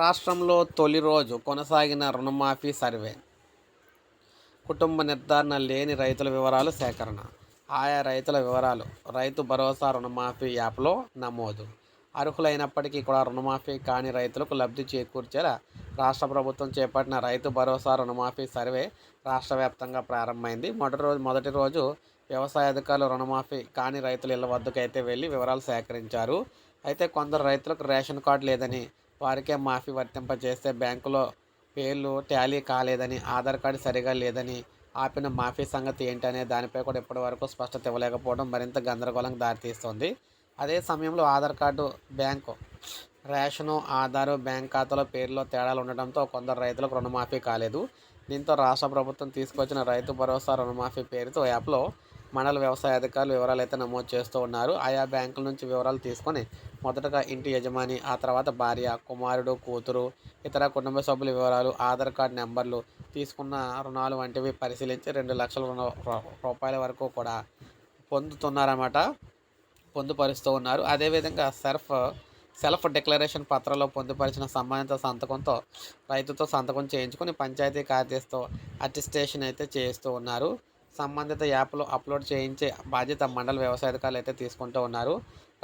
రాష్ట్రంలో తొలి రోజు కొనసాగిన రుణమాఫీ సర్వే. కుటుంబ నిర్ధారణ లేని రైతుల వివరాలు సేకరణ. ఆయా రైతుల వివరాలు రైతు భరోసా రుణమాఫీ యాప్లో నమోదు. అర్హులైనప్పటికీ కూడా రుణమాఫీ కాని రైతులకు లబ్ధి చేకూర్చేలా రాష్ట్ర ప్రభుత్వం చేపట్టిన రైతు భరోసా రుణమాఫీ సర్వే రాష్ట్ర వ్యాప్తంగా ప్రారంభమైంది. మొదటి రోజు మొదటి రోజు వ్యవసాయ అధికారులు రుణమాఫీ కాని రైతుల ఇళ్ళ వద్దకు అయితే వెళ్ళి వివరాలు సేకరించారు. అయితే కొందరు రైతులకు రేషన్ కార్డు లేదని వారికే మాఫీ వర్తింపజేస్తే బ్యాంకులో పేర్లు టాలీ కాలేదని ఆధార్ కార్డు సరిగా లేదని ఆపిన మాఫీ సంగతి ఏంటనే దానిపై కూడా ఇప్పటి వరకు స్పష్టత ఇవ్వలేకపోవడం మరింత గందరగోళంకి దారితీస్తుంది. అదే సమయంలో Aadhaar card bank ration Aadhaar bank ఖాతాలో పేర్లో తేడాలు ఉండడంతో కొందరు రైతులకు రుణమాఫీ కాలేదు. దీంతో రాష్ట్ర ప్రభుత్వం తీసుకొచ్చిన రైతు భరోసా రుణమాఫీ పేరుతో యాప్లో మండల వ్యవసాయ అధికారులు వివరాలు అయితే నమోదు చేస్తూ ఉన్నారు. ఆయా బ్యాంకుల నుంచి వివరాలు తీసుకొని మొదటగా ఇంటి యజమాని ఆ తర్వాత భార్య కుమారుడు కూతురు ఇతర కుటుంబ సభ్యుల వివరాలు ఆధార్ కార్డు నెంబర్లు తీసుకున్న రుణాలు వంటివి పరిశీలించి రెండు లక్షల రుణ రూపాయల వరకు కూడా పొందుతున్నారన్నమాట. పొందుపరుస్తూ ఉన్నారు. అదేవిధంగా సెల్ఫ్ సెల్ఫ్ డిక్లరేషన్ పత్రంలో పొందుపరిచిన సంబంధిత సంతకంతో రైతుతో సంతకం చేయించుకొని పంచాయతీ కార్యదర్శితో అటిస్టేషన్ అయితే చేస్తూ ఉన్నారు. సంబంధిత యాప్లో అప్లోడ్ చేయించే బాధ్యత మండల వ్యవసాయ అధికారులు అయితే తీసుకుంటూ ఉన్నారు.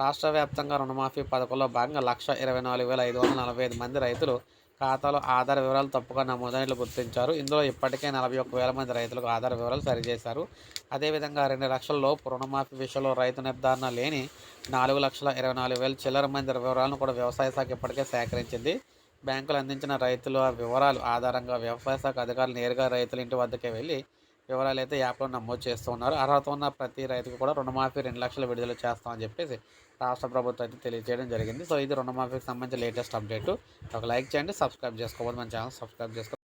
రాష్ట్ర వ్యాప్తంగా రుణమాఫీ పథకంలో భాగంగా లక్ష ఇరవై నాలుగు వేల ఐదు వందల నలభై ఐదు మంది రైతులు ఖాతాలో ఆధార్ వివరాలు తప్పుగా నమోదైనట్లు గుర్తించారు. ఇందులో ఇప్పటికే నలభై ఒక్క వేల మంది రైతులకు ఆధార్ వివరాలు సరిచేశారు. అదేవిధంగా రెండు లక్షల లోపు రుణమాఫీ విషయంలో రైతు నిర్ధారణ లేని నాలుగు లక్షల ఇరవై నాలుగు వేల చిల్లర మంది వివరాలను కూడా వ్యవసాయ శాఖ ఇప్పటికే సేకరించింది. బ్యాంకులు అందించిన రైతుల వివరాలు ఆధారంగా వ్యవసాయ శాఖ అధికారులు నేరుగా రైతుల ఇంటి వద్దకే వెళ్ళి వివరాలు అయితే యాప్లో నమోదు చేస్తూ ఉన్నారు. అర్హత ఉన్న ప్రతి రైతుకు కూడా రుణమాఫీ రెండు లక్షలు విడుదల చేస్తామని చెప్పేసి రాష్ట్ర ప్రభుత్వం అయితే తెలియజేయడం జరిగింది. సో ఇది రుణమాఫీకి సంబంధించి లేటెస్ట్ అప్డేట్. ఒక లైక్ చేయండి సబ్స్క్రైబ్ చేసుకోవాలి మన ఛానల్ సబ్స్క్రైబ్ చేసుకోవాలి